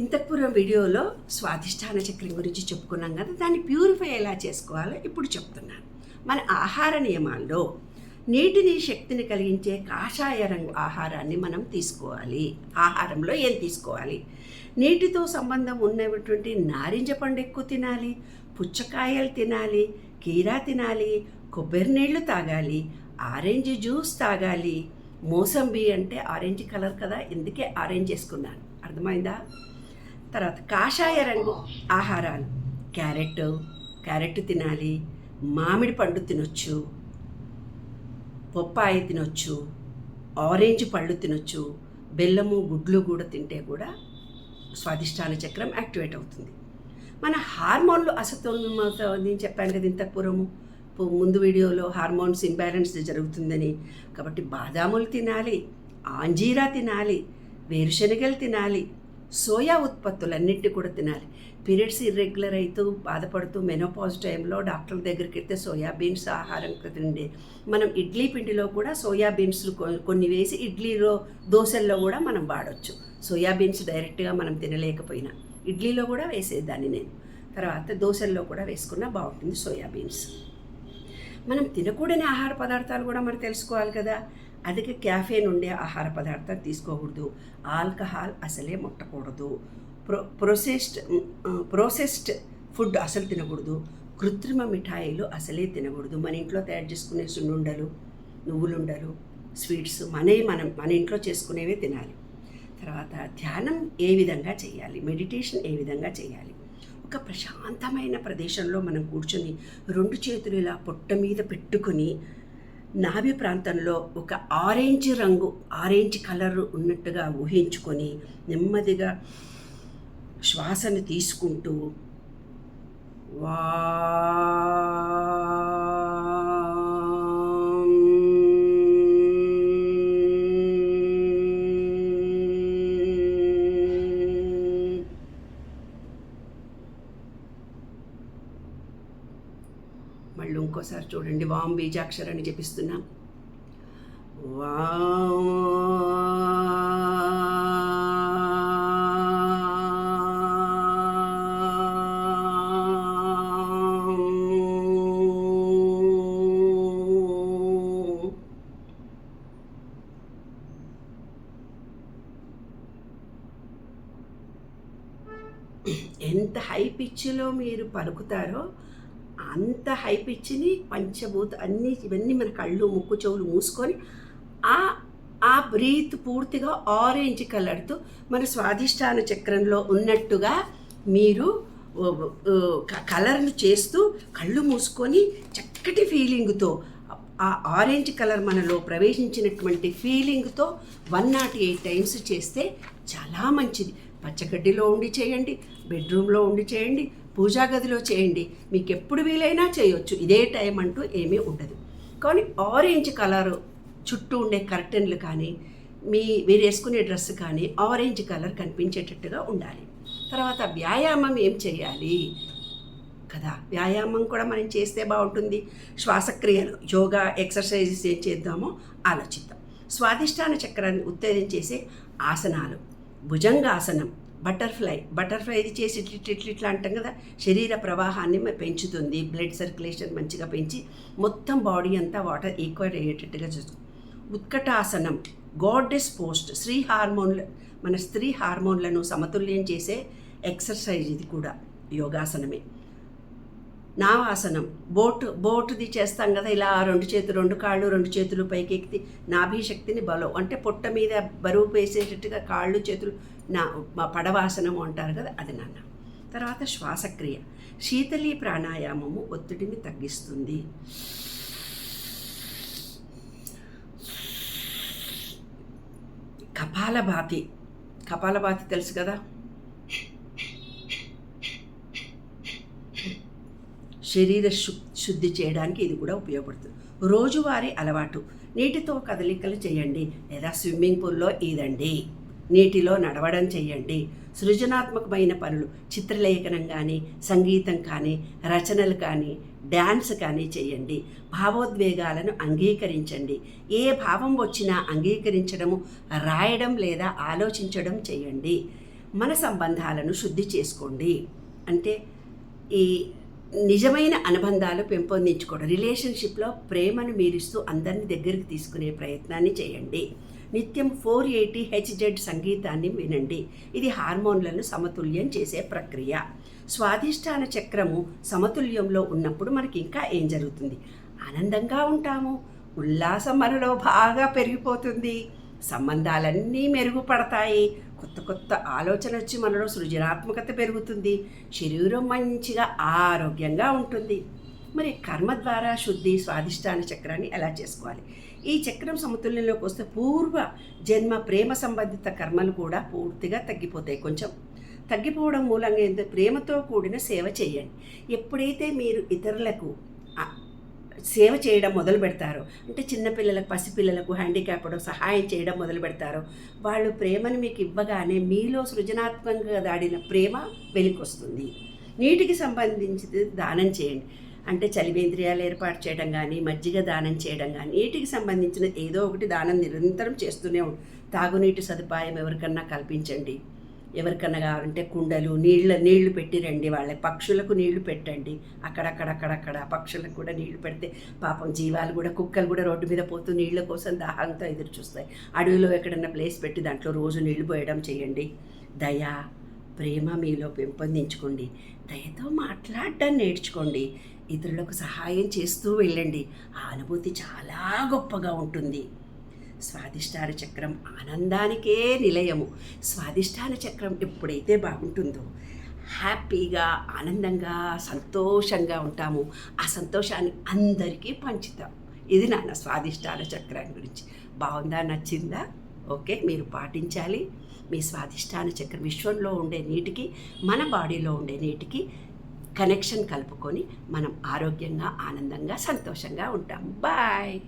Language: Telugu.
ఇంతకుపూర్వం వీడియోలో స్వాధిష్టాన చక్రం గురించి చెప్పుకున్నాం కదా దాన్ని ప్యూరిఫై ఎలా చేసుకోవాలో ఇప్పుడు చెప్తున్నాను. మన ఆహార నియమాల్లో నీటిని శక్తిని కలిగించే కాషాయ రంగు ఆహారాన్ని మనం తీసుకోవాలి. ఆహారంలో ఏం తీసుకోవాలి? నీటితో సంబంధం ఉన్నటువంటి నారింజ పండు ఎక్కువ తినాలి పుచ్చకాయలు తినాలి కీరా తినాలి కొబ్బరి నీళ్ళు తాగాలి ఆరెంజ్ జ్యూస్ తాగాలి. మోసంబి అంటే ఆరెంజ్ కలర్ కదా ఎందుకే ఆరెంజ్ వేసుకున్నాను. అర్థమైందా? తర్వాత కాషాయ రంగు ఆహారాలు. క్యారెట్ క్యారెట్ తినాలి మామిడి పండు తినొచ్చు బొప్పాయి తినొచ్చు ఆరెంజ్ పళ్ళు తినొచ్చు బెల్లము గుడ్లు కూడా తింటే కూడా స్వాదిష్టాన చక్రం యాక్టివేట్ అవుతుంది. మన హార్మోన్లు అసతోన్మత నేను చెప్పాను కదా ఇంత పూర్వము ముందు వీడియోలో హార్మోన్స్ ఇంబ్యాలెన్స్ జరుగుతుందని. కాబట్టి బాదాములు తినాలి ఆంజీరా తినాలి వేరుశనగలు తినాలి సోయా ఉత్పత్తులన్నింటినీ కూడా తినాలి. పీరియడ్స్ ఇర్రెగ్యులర్ అవుతూ బాధపడుతూ మెనోపాజ్ టైంలో డాక్టర్ల దగ్గరికి వెళ్తే సోయా బీన్స్ ఆహారం తిండి. మనం ఇడ్లీ పిండిలో కూడా సోయా బీన్స్ కొన్ని వేసి ఇడ్లీలో దోశల్లో కూడా మనం వాడవచ్చు సోయా బీన్స్ డైరెక్ట్గా మనం తినలేకపోయినా. ఇడ్లీలో కూడా వేసేదాన్ని నేను. తర్వాత దోశల్లో కూడా వేసుకున్నా బాగుంటుంది సోయా బీన్స్. మనం తినకూడని ఆహార పదార్థాలు కూడా మనం తెలుసుకోవాలి కదా. అధిక క్యాఫేన్ ఉండే ఆహార పదార్థాలు తీసుకోకూడదు. ఆల్కహాల్ అసలే ముట్టకూడదు. ప్రో ప్రొసెస్డ్ ప్రోసెస్డ్ ఫుడ్ అసలు తినకూడదు. కృత్రిమ మిఠాయిలు అసలే తినకూడదు. మన ఇంట్లో తయారు చేసుకునే సున్నుండలు నువ్వులుండలు స్వీట్స్ మనవి మనం మన ఇంట్లో చేసుకునేవే తినాలి. తర్వాత ధ్యానం ఏ విధంగా చేయాలి? మెడిటేషన్ ఏ విధంగా చేయాలి? ఒక ప్రశాంతమైన ప్రదేశంలో మనం కూర్చొని రెండు చేతులు ఇలా పొట్ట మీద పెట్టుకొని నాభి ప్రాంతంలో ఒక ఆరెంజ్ రంగు ఆరెంజ్ కలర్ ఉన్నట్టుగా ఊహించుకొని నెమ్మదిగా శ్వాసను తీసుకుంటూ వా ఇంకోసారి చూడండి వాం బీజాక్షరాన్ని జపిస్తున్నాం వాం. ఎంత హై పిచ్లో మీరు పలుకుతారో అంత హైప్ ఇచ్చింది పంచభూత అన్ని ఇవన్నీ మన కళ్ళు ముక్కు చెవులు మూసుకొని ఆ ఆ బ్రీత్ పూర్తిగా ఆరెంజ్ కలర్తో మన స్వాధిష్టాన చక్రంలో ఉన్నట్టుగా మీరు కలర్ను చేస్తూ కళ్ళు మూసుకొని చక్కటి ఫీలింగ్తో ఆ ఆరెంజ్ కలర్ మనలో ప్రవేశించినటువంటి ఫీలింగ్తో వన్ నాట్ ఎయిట్ టైమ్స్ చేస్తే చాలా మంచిది. పచ్చగడ్డిలో ఉండి చేయండి బెడ్రూమ్లో ఉండి చేయండి పూజా గదిలో చేయండి. మీకు ఎప్పుడు వీలైనా చేయొచ్చు. ఇదే టైం అంటూ ఏమీ ఉండదు. కానీ ఆరెంజ్ కలర్ చుట్టూ ఉండే కర్టెన్లు కానీ మీ మీరు వేసుకునే డ్రెస్ కానీ ఆరెంజ్ కలర్ కనిపించేటట్టుగా ఉండాలి. తర్వాత వ్యాయామం ఏం చేయాలి? కదా వ్యాయామం కూడా మనం చేస్తే బాగుంటుంది. శ్వాసక్రియలు యోగా ఎక్సర్సైజెస్ ఏం చేద్దామో ఆలోచిద్దాం. స్వాదిష్టాన చక్రాన్ని ఉత్తేజం చేసే ఆసనాలు. భుజంగాసనం. బటర్ఫ్లై బటర్ఫ్లై ఇది చేసి ఇట్ల ఇట్లు ఇట్లా అంటాం కదా? శరీర ప్రవాహాన్ని పెంచుతుంది. బ్లడ్ సర్క్యులేషన్ మంచిగా పెంచి మొత్తం బాడీ అంతా వాటర్ ఈక్వల్ అయ్యేటట్టుగా చూస్తుంది ఉత్కటాసనం గాడ్డెస్ పోస్ట్ స్త్రీ హార్మోన్ల మన స్త్రీ హార్మోన్లను సమతుల్యం చేసే ఎక్సర్సైజ్ ఇది కూడా యోగాసనమే. నావాసనం బోట్ బోటుది చేస్తాం కదా ఇలా రెండు చేతులు రెండు కాళ్ళు రెండు చేతులు పైకి ఎక్కి బలం. అంటే పొట్ట మీద బరువు వేసేటట్టుగా కాళ్ళు చేతులు నా మా పడవాసనం అంటారు కదా అది నాన్న. తర్వాత శ్వాసక్రియ. శీతలి ప్రాణాయామము ఒత్తిడిని తగ్గిస్తుంది. కపాలభాతి. కపాలభాతి తెలుసు కదా? శరీర శు శుద్ధి చేయడానికి ఇది కూడా ఉపయోగపడుతుంది. రోజువారీ అలవాటు. నీటితో కదలికలు చేయండి. లేదా స్విమ్మింగ్ పూల్లో ఈదండి. నీటిలో నడవడం చేయండి. సృజనాత్మకమైన పనులు చిత్రలేఖనం కానీ సంగీతం కానీ రచనలు కానీ డ్యాన్స్ కానీ చేయండి. భావోద్వేగాలను అంగీకరించండి. ఏ భావం వచ్చినా అంగీకరించడము రాయడం లేదా ఆలోచించడం చేయండి. మన సంబంధాలను శుద్ధి చేసుకోండి. అంటే ఈ నిజమైన అనుబంధాలు పెంపొందించుకోవడం రిలేషన్షిప్లో ప్రేమను మీరిస్తూ అందరిని దగ్గరికి తీసుకునే ప్రయత్నాన్ని చేయండి. నిత్యం ఫోర్ ఎయిటీ హెచ్జెడ్ సంగీతాన్ని వినండి. ఇది హార్మోన్లను సమతుల్యం చేసే ప్రక్రియ. స్వాధిష్టాన చక్రము సమతుల్యంలో ఉన్నప్పుడు మనకి ఇంకా ఏం జరుగుతుంది? ఆనందంగా ఉంటాము. ఉల్లాసం మనలో బాగా పెరిగిపోతుంది. సంబంధాలన్నీ మెరుగుపడతాయి. కొత్త కొత్త ఆలోచన వచ్చి మనలో సృజనాత్మకత పెరుగుతుంది. శరీరం మంచిగా ఆరోగ్యంగా ఉంటుంది. మరి కర్మ ద్వారా శుద్ధి స్వాదిష్టాన చక్రాన్ని ఎలా చేసుకోవాలి? ఈ చక్రం సమతుల్యంలోకి వస్తే పూర్వ జన్మ ప్రేమ సంబంధిత కర్మలు కూడా పూర్తిగా తగ్గిపోతాయి కొంచెం. తగ్గిపోవడం మూలంగా ఏంటంటే ప్రేమతో కూడిన సేవ చేయండి. ఎప్పుడైతే మీరు ఇతరులకు సేవ చేయడం మొదలు పెడతారు. అంటే చిన్నపిల్లలకు పసిపిల్లలకు హ్యాండిక్యాప్డ్ సహాయం చేయడం మొదలు పెడతారు. వాళ్ళు ప్రేమను మీకు ఇవ్వగానే మీలో సృజనాత్మకంగా దాడిన ప్రేమ వెలికొస్తుంది. నీటికి సంబంధించి దానం చేయండి. అంటే చలివేంద్రియాలు ఏర్పాటు చేయడం కానీ మజ్జిగ దానం చేయడం కానీ నీటికి సంబంధించిన ఏదో ఒకటి దానం నిరంతరం చేస్తూనే తాగునీటి సదుపాయం ఎవరికన్నా కల్పించండి. ఎవరికన్నా కావాలంటే కుండలు నీళ్ళ నీళ్ళు పెట్టి రండి వాళ్ళ. పక్షులకు నీళ్ళు పెట్టండి. అక్కడక్కడక్కడక్కడ పక్షులకు కూడా నీళ్ళు పెడితే పాపం జీవాలు కూడా కుక్కలు కూడా రోడ్డు మీద పోతూ నీళ్ళ కోసం దాహంతో ఎదురు చూస్తాయి. అడవిలో ఎక్కడన్నా ప్లేస్ పెట్టి దాంట్లో రోజు నీళ్ళు పోయడం చేయండి. దయ ప్రేమ మీలో పెంపొందించుకోండి. దయతో మాట్లాడడం నేర్చుకోండి. ఇతరులకు సహాయం చేస్తూ వెళ్ళండి. ఆ అనుభూతి చాలా గొప్పగా ఉంటుంది. స్వాదిష్టాన చక్రం ఆనందానికే నిలయము. స్వాదిష్టాన చక్రం ఎప్పుడైతే బాగుంటుందో హ్యాపీగా ఆనందంగా సంతోషంగా ఉంటాము. ఆ సంతోషాన్ని అందరికీ పంచుతాం. ఇది నాన్న స్వాదిష్టాల చక్రం గురించి. బాగుందా? నచ్చిందా? ఓకే మీరు పాటించాలి. మీ స్వాదిష్టాన చక్రం విశ్వంలో ఉండే నీటికి మన బాడీలో ఉండే నీటికి కనెక్షన్ కలుపుకొని మనం ఆరోగ్యంగా ఆనందంగా సంతోషంగా ఉంటాం. బాయ్!